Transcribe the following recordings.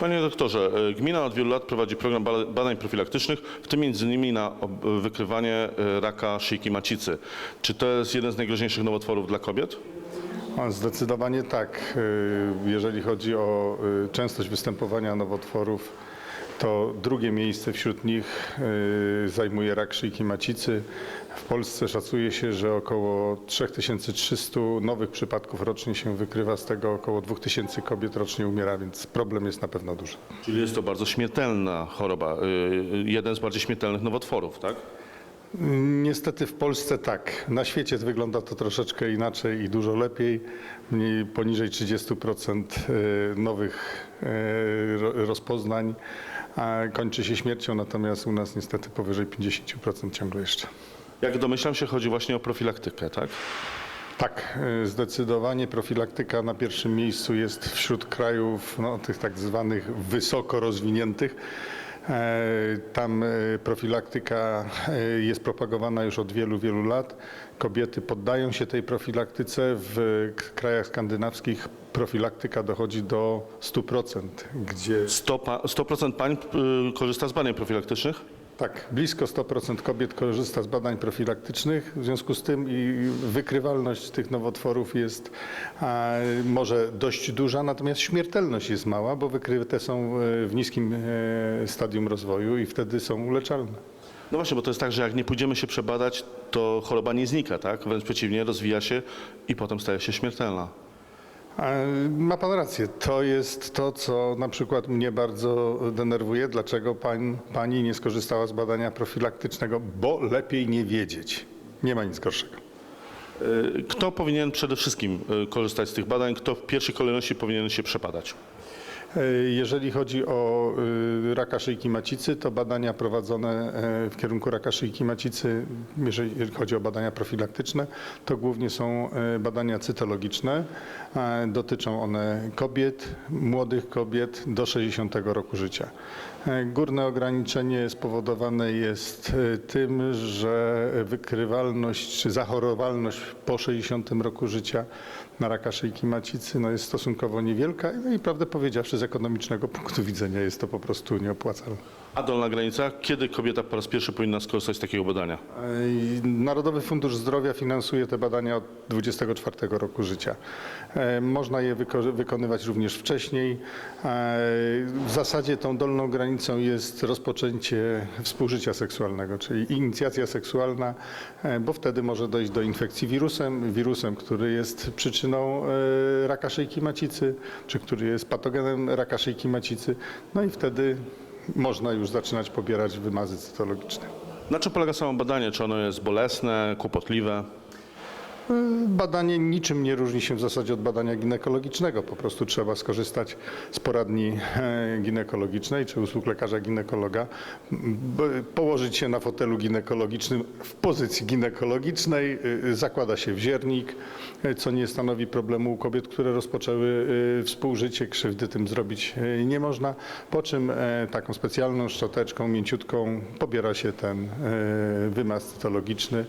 Panie doktorze, e, gmina od wielu lat prowadzi program ba- badań profilaktycznych, w tym m.in. na wykrywanie e, raka szyjki macicy. Czy to jest jeden z najgroźniejszych nowotworów dla kobiet? Zdecydowanie tak. Y, Jeżeli chodzi o częstość występowania nowotworów, to drugie miejsce wśród nich y, zajmuje rak szyjki macicy. W Polsce szacuje się, że około 3300 nowych przypadków rocznie się wykrywa, z tego około 2000 kobiet rocznie umiera, więc problem jest na pewno duży. Czyli jest to bardzo śmiertelna choroba, e, jeden z bardziej śmiertelnych nowotworów, tak? Niestety w Polsce tak. Na świecie wygląda to troszeczkę inaczej i dużo lepiej. Mniej poniżej 30% e, nowych ro- rozpoznań a kończy się śmiercią, natomiast u nas niestety powyżej 50% ciągle jeszcze. Jak domyślam się, chodzi właśnie o profilaktykę, tak? Tak, e, zdecydowanie profilaktyka na pierwszym miejscu jest wśród krajów no, tych tak zwanych wysoko rozwiniętych. E, Tam e, profilaktyka e, jest propagowana już od wielu, wielu lat. Kobiety poddają się tej profilaktyce. W krajach skandynawskich profilaktyka dochodzi do 100%, gdzie 100, 100% pań y, korzysta z badań profilaktycznych? Tak, blisko 100% kobiet korzysta z badań profilaktycznych. W związku z tym i wykrywalność tych nowotworów jest a, może dość duża, natomiast śmiertelność jest mała, bo wykryte są e, w niskim e, stadium rozwoju i wtedy są uleczalne. No właśnie, bo to jest tak, że jak nie pójdziemy się przebadać, to choroba nie znika, tak? Wręcz przeciwnie, rozwija się i potem staje się śmiertelna. Ma pan rację. To jest to, co na przykład mnie bardzo denerwuje. Dlaczego pani nie skorzystała z badania profilaktycznego? Bo lepiej nie wiedzieć. Nie ma nic gorszego. Y, Kto powinien przede wszystkim y, korzystać z tych badań? Kto w pierwszej kolejności powinien się przebadać? E, Jeżeli chodzi o y, raka szyjki macicy, to badania prowadzone e, w kierunku raka szyjki macicy, jeżeli chodzi o badania profilaktyczne, to głównie są e, badania cytologiczne. Dotyczą one kobiet, młodych kobiet do 60 roku życia. Górne ograniczenie spowodowane jest tym, że wykrywalność czy zachorowalność po 60 roku życia na raka szyjki macicy no jest stosunkowo niewielka no i prawdę powiedziawszy z ekonomicznego punktu widzenia jest to po prostu nieopłacalne. A dolna granica? Kiedy kobieta po raz pierwszy powinna skorzystać z takiego badania? Narodowy Fundusz Zdrowia finansuje te badania od 24 roku życia. E, Można je wyko- wykonywać również wcześniej. E, W zasadzie tą dolną granicą jest rozpoczęcie współżycia seksualnego, czyli inicjacja seksualna, e, bo wtedy może dojść do infekcji wirusem, wirusem, który jest przyczyną raka szyjki macicy, czy który jest patogenem raka szyjki macicy. No i wtedy można już zaczynać pobierać wymazy cytologiczne. Na czym polega samo badanie? Czy ono jest bolesne, kłopotliwe? Badanie niczym nie różni się w zasadzie od badania ginekologicznego. Po prostu trzeba skorzystać z poradni e, ginekologicznej czy usług lekarza ginekologa, położyć się na fotelu ginekologicznym w pozycji ginekologicznej, y, zakłada się wziernik, y, co nie stanowi problemu u kobiet, które rozpoczęły y, współżycie. Krzywdy tym zrobić y, nie można. Po czym e, taką specjalną szczoteczką mięciutką pobiera się ten e, wymaz cytologiczny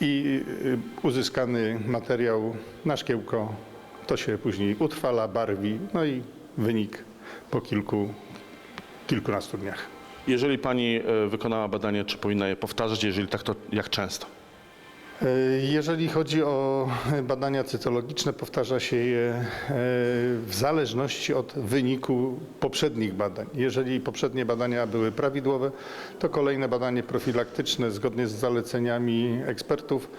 i y, uzyskany materiał na szkiełko to się później utrwala, barwi, no i wynik po kilku, kilkunastu dniach. Jeżeli pani e, wykonała badanie, czy powinna je powtarzać? Jeżeli tak, to jak często? Y, Jeżeli chodzi o badania cytologiczne, powtarza się je e, w zależności od wyniku poprzednich badań. Jeżeli poprzednie badania były prawidłowe, to kolejne badanie profilaktyczne zgodnie z zaleceniami ekspertów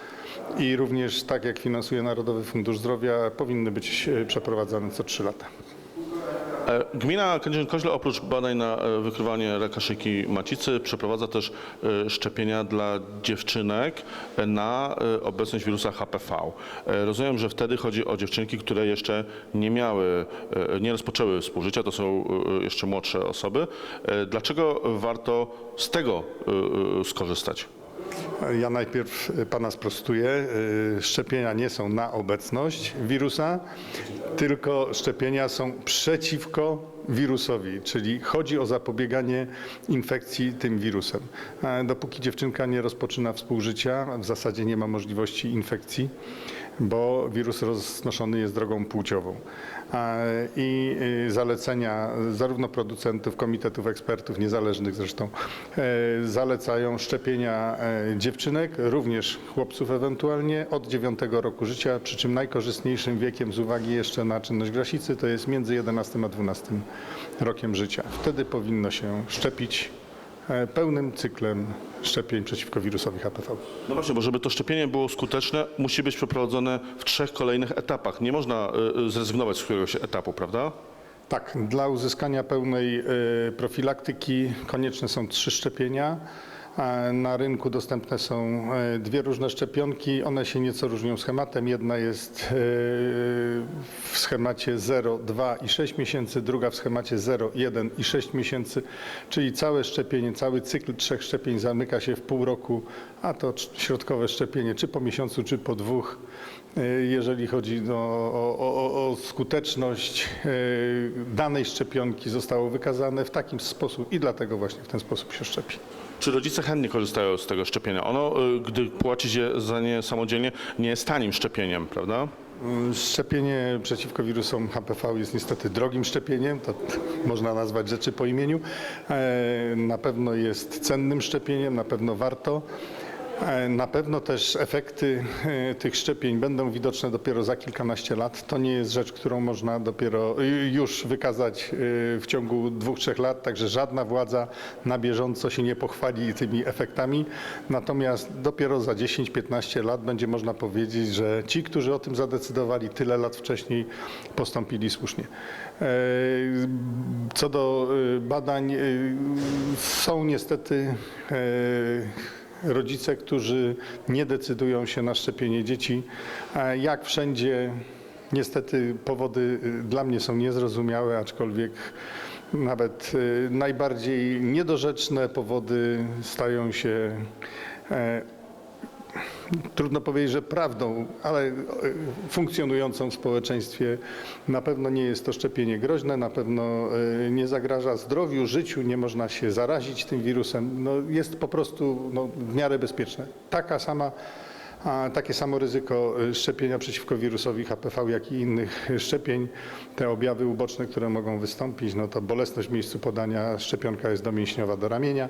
i również tak jak finansuje Narodowy Fundusz Zdrowia powinny być e, przeprowadzane co 3 lata. E, Gmina Kędzierzyn-Koźle oprócz badań na e, wykrywanie raka szyjki macicy przeprowadza też e, szczepienia dla dziewczynek na obecność wirusa HPV. Rozumiem, że wtedy chodzi o dziewczynki, które jeszcze nie miały, nie rozpoczęły współżycia, to są jeszcze młodsze osoby. Dlaczego warto z tego skorzystać? Ja najpierw pana sprostuję. Y, Szczepienia nie są na obecność wirusa, tylko szczepienia są przeciwko wirusowi, czyli chodzi o zapobieganie infekcji tym wirusem. E, Dopóki dziewczynka nie rozpoczyna współżycia, w zasadzie nie ma możliwości infekcji, bo wirus roznoszony jest drogą płciową. I y, zalecenia zarówno producentów, komitetów ekspertów, niezależnych zresztą, e, zalecają szczepienia e, dziewczynek, również chłopców ewentualnie, od 9 roku życia, przy czym najkorzystniejszym wiekiem z uwagi jeszcze na czynność grasicy to jest między 11 a 12 rokiem życia. Wtedy powinno się szczepić pełnym cyklem szczepień przeciwko wirusowi HPV. No właśnie, bo żeby to szczepienie było skuteczne, musi być przeprowadzone w trzech kolejnych etapach. Nie można y, y, zrezygnować z któregoś etapu, prawda? Tak, dla uzyskania pełnej e, profilaktyki konieczne są trzy szczepienia. Na rynku dostępne są e, dwie różne szczepionki. One się nieco różnią schematem. Jedna jest e, w schemacie 0, 2 i 6 miesięcy, druga w schemacie 0, 1 i 6 miesięcy, czyli całe szczepienie, cały cykl trzech szczepień zamyka się w pół roku, a to środkowe szczepienie czy po miesiącu, czy po dwóch. E, Jeżeli chodzi o, o, o, o skuteczność danej szczepionki, zostało wykazane w taki sposób i dlatego właśnie w ten sposób się szczepi. Czy rodzice chętnie korzystają z tego szczepienia? Ono, y, gdy płaci się za nie samodzielnie, nie jest tanim szczepieniem, prawda? Szczepienie przeciwko wirusom HPV jest niestety drogim szczepieniem, to można nazwać rzeczy po imieniu. E, Na pewno jest cennym szczepieniem, na pewno warto. E, Na pewno też efekty e, tych szczepień będą widoczne dopiero za kilkanaście lat. To nie jest rzecz, którą można dopiero y, już wykazać y, w ciągu dwóch, trzech lat, także żadna władza na bieżąco się nie pochwali tymi efektami. Natomiast dopiero za 10-15 lat będzie można powiedzieć, że ci, którzy o tym zadecydowali tyle lat wcześniej, postąpili słusznie. E, Co do y, badań, są niestety rodzice, którzy nie decydują się na szczepienie dzieci. Jak wszędzie, niestety powody y, dla mnie są niezrozumiałe, aczkolwiek nawet y, najbardziej niedorzeczne powody stają się e, trudno powiedzieć, że prawdą, ale e, funkcjonującą w społeczeństwie. Na pewno nie jest to szczepienie groźne, na pewno e, nie zagraża zdrowiu, życiu, nie można się zarazić tym wirusem. No, jest po prostu no, w miarę bezpieczne. Taka sama, a, takie samo ryzyko e, szczepienia przeciwko wirusowi HPV, jak i innych szczepień. Te objawy uboczne, które mogą wystąpić, no to bolesność w miejscu podania, szczepionka jest domięśniowa do ramienia,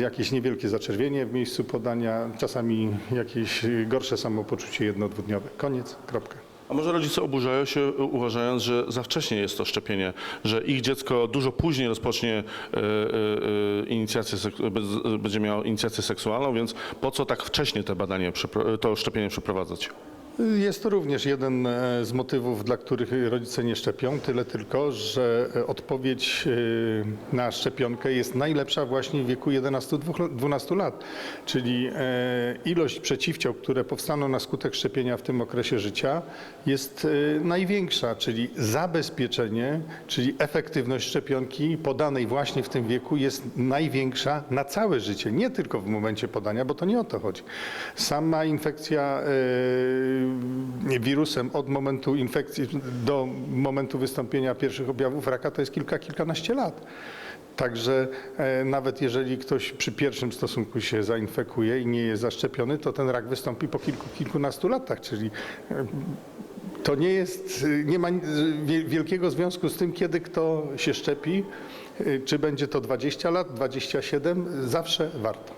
jakieś niewielkie zaczerwienie w miejscu podania, czasami jakieś gorsze samopoczucie jedno-dwudniowe. Koniec, kropka. A może rodzice oburzają się, y, uważając, że za wcześnie jest to szczepienie, że ich dziecko dużo później rozpocznie y, y, y, inicjację, będzie miało inicjację seksualną, więc po co tak wcześnie te badanie, to szczepienie przeprowadzać? Jest to również jeden e, z motywów, dla których rodzice nie szczepią, tyle tylko, że e, odpowiedź e, na szczepionkę jest najlepsza właśnie w wieku 11-12 lat, czyli ilość przeciwciał, które powstaną na skutek szczepienia w tym okresie życia jest największa, czyli zabezpieczenie, czyli efektywność szczepionki podanej właśnie w tym wieku jest największa na całe życie, nie tylko w momencie podania, bo to nie o to chodzi. Sama infekcja wirusem od momentu infekcji do momentu wystąpienia pierwszych objawów raka to jest kilka, kilkanaście lat. Także e, nawet jeżeli ktoś przy pierwszym stosunku się zainfekuje i nie jest zaszczepiony, to ten rak wystąpi po kilku, kilkunastu latach, czyli e, to nie jest, nie ma wie- wielkiego związku z tym, kiedy kto się szczepi, e, czy będzie to 20 lat, 27, zawsze warto.